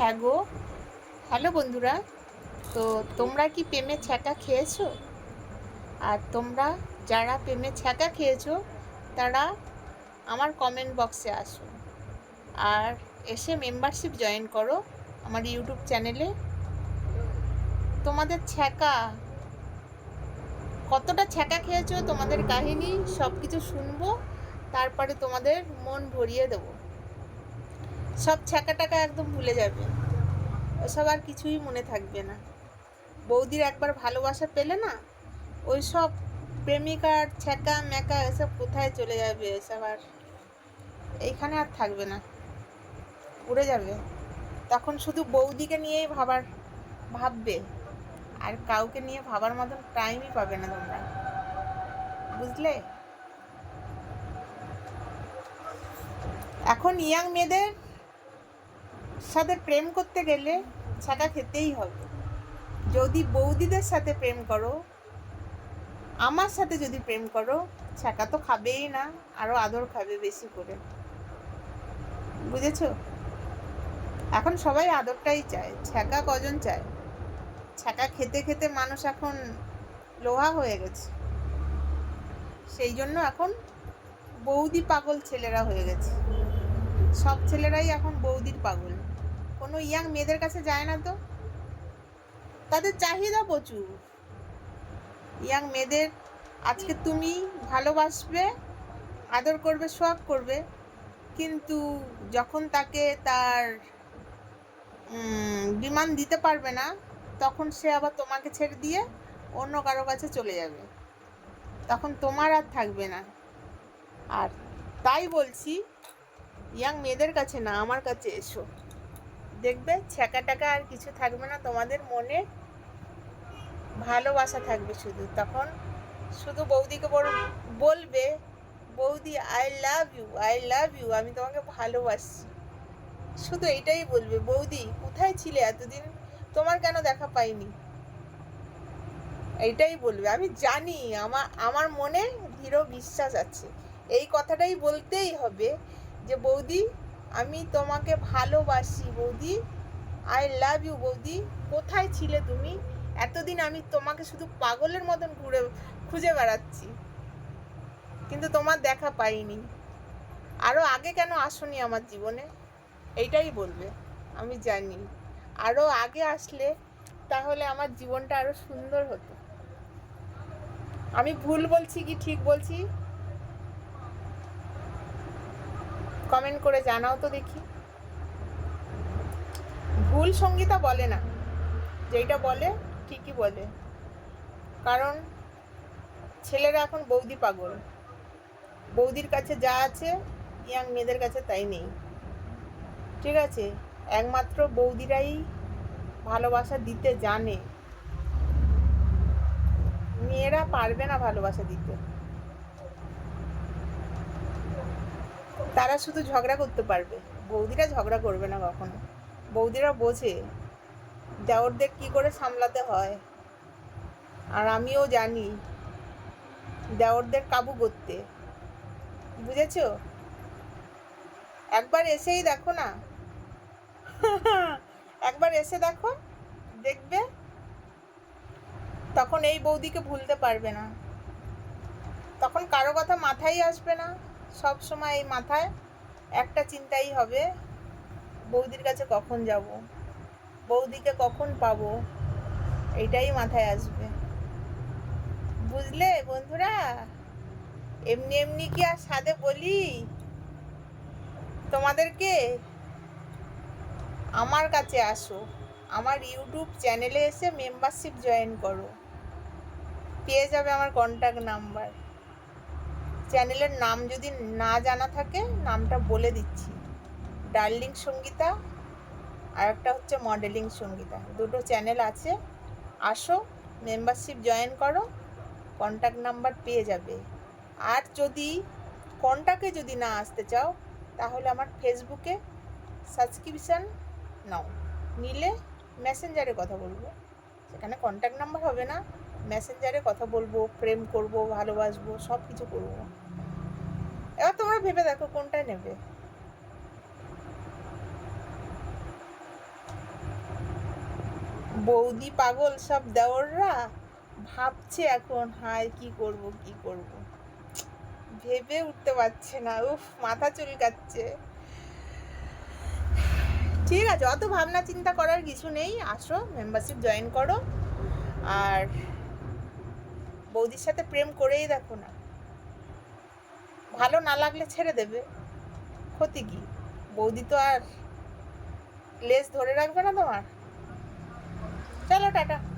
হ্যাঁ গো। হ্যালো বন্ধুরা, তো তোমরা কি প্রেমে ছ্যাঁকা খেয়েছো? আর তোমরা যারা প্রেমে ছ্যাঁকা খেয়েছো, তারা আমার কমেন্ট বক্সে আসো। আর এসে মেম্বারশিপ জয়েন করো আমার ইউটিউব চ্যানেলে তোমাদের ছ্যাঁকা, কতটা ছ্যাঁকা খেয়েছো, তোমাদের কাহিনী সব কিছু শুনব, তারপরে তোমাদের মন ভরিয়ে দেবো। সব ছ্যাঁকা টাকা একদম ভুলে যাবে। ওসব আর কিছুই মনে থাকবে না। বৌদির একবার ভালোবাসা পেলে না ওই সব প্রেমিকার ছ্যাঁকা ম্যাকা এসব কোথায় চলে যাবে এসব আর? এইখানে আর থাকবে না। উড়ে যাবে। তখন শুধু বৌদিকে নিয়েই ভাবার, ভাববে। আর কাউকে নিয়ে ভাবার মতন টাইমই পাবে না তোমরা। বুঝলে? এখন ইয়াং মেয়েদের সাথে প্রেম করতে গেলে ছাকা খেতেই হবে। যদি বৌদিদের সাথে প্রেম করো, আমার সাথে যদি প্রেম করো ছাকা তো খাবেই না আরও আদর খাবে বেশি করে। বুঝেছ? এখন সবাই আদরটাই চায় ছ্যাঁকা কজন চায়? ছ্যাঁকা খেতে খেতে মানুষ এখন লোহা হয়ে গেছে। সেই জন্য এখন বৌদি পাগল ছেলেরা হয়ে গেছে। সব ছেলেরাই এখন বৌদির পাগল। কোনো ইয়াং মেয়েদের কাছে যায় না তো? তাদের চাহিদা প্রচুর। ইয়াং মেয়েদের আজকে তুমি ভালোবাসবে, আদর করবে সব করবে, কিন্তু যখন তাকে তার বিমান দিতে পারবে না, তখন সে আবার তোমাকে ছেড়ে দিয়ে অন্য কারও কাছে চলে যাবে। তখন তোমার আর থাকবে না। আর তাই বলছি, ইয়াং মেয়েদের কাছে না, আমার কাছে এসো। দেখবে ছ্যাঁকা টাকা আর কিছু থাকবে না, তোমাদের মনে ভালোবাসা থাকবে শুধু। তখন শুধু বৌদিকে বলবে, বৌদি I love you I love you আমি তোমাকে ভালোবাসি শুধু এটাই বলবে, বৌদি, কোথায় ছিলে এতদিন? তোমার কেন দেখা পাইনি? এইটাই বলবে। আমি জানি, আমার আমার মনে দৃঢ় বিশ্বাস আছে। এই কথাটাই বলতেই হবে যে, বৌদি আমি তোমাকে ভালোবাসি বৌদি। আই লাভ ইউ বৌদি। কোথায় ছিলে তুমি? এতদিন আমি তোমাকে শুধু পাগলের মতন ঘুরে, খুঁজে বেড়াচ্ছি। কিন্তু তোমার দেখা পাইনি। আরও আগে কেন আসনি আমার জীবনে? এইটাই বলবে। আমি জানি। আরও আগে আসলে তাহলে আমার জীবনটা আরও সুন্দর হতো। আমি ভুল বলছি কি ঠিক বলছি? কমেন্ট করে জানাও তো দেখি। ভুল সঙ্গীতা বলে না। যেটা বলে, ঠিকই বলে। কারণ ছেলেরা এখন বৌদি পাগল। বৌদির কাছে যা আছে, ইয়াং মেয়েদের কাছে তাই নেই। ঠিক আছে? একমাত্র বৌদিরাই ভালোবাসা দিতে জানে। মেয়েরা পারবে না ভালোবাসা দিতে। তারা শুধু ঝগড়া করতে পারবে। বৌদিরা ঝগড়া করবে না কখনো। বৌদিরা বোঝে, দেওরদের কি করে সামলাতে হয়। আর আমিও জানি, দেওরদের কাবু করতে। বুঝেছ? একবার এসেই দেখো না। একবার এসে দেখো, দেখবে, তখন এই বৌদিকে ভুলতে পারবে না। তখন কারও কথা মাথায় আসবে না। সব সময় এই মাথায় একটা চিন্তাই হবে, বৌদির কাছে কখন যাব, বৌদিকে কখন পাবো এইটাই মাথায় আসবে। বুঝলে বন্ধুরা? এমনি এমনি কি আর সাদে বলি? তোমাদেরকে আমার কাছে আসো, আমার ইউটিউব চ্যানেলে এসে মেম্বারশিপ জয়েন করো। পেয়ে যাবে আমার কন্ট্যাক্ট নাম্বার চ্যানেলের নাম যদি না জানা থাকে, নামটা বলে দিচ্ছি। ডার্লিং সঙ্গীতা আর একটা হচ্ছে মডেলিং সঙ্গীতা। দুটো চ্যানেল আছে। আসো মেম্বারশিপ জয়েন করো কন্ট্যাক্ট নাম্বার পেয়ে যাবে। আর যদি কন্ট্যাক্টে যদি না আসতে চাও, তাহলে আমার ফেসবুকে সাবস্ক্রিপশান নাও। নিলে মেসেঞ্জারে কথা বলব। সেখানে কন্ট্যাক্ট নাম্বার হবে না। মেসেঞ্জারে কথা বলব, প্রেম করব, ভালোবাসবো সব কিছু করব। এবার তোমরা ভেবে দেখো কোনটা নেবে। বৌদি পাগল সব দেওররা ভাবছে এখন, হায়, কি করব কি করব। ভেবে উঠতে পারছে না, উফ, মাথা চুলকাচ্ছে। ঠিক আছে, অত ভাবনা চিন্তা করার কিছু নেই। আসো মেম্বারশিপ জয়েন করো। আর বৌদির সাথে প্রেম করেই দেখো না। ভালো না লাগলে ছেড়ে দেবে। ক্ষতি কি? বৌদি তো আর লেস ধরে রাখবে না তোমার। চলো টাটা।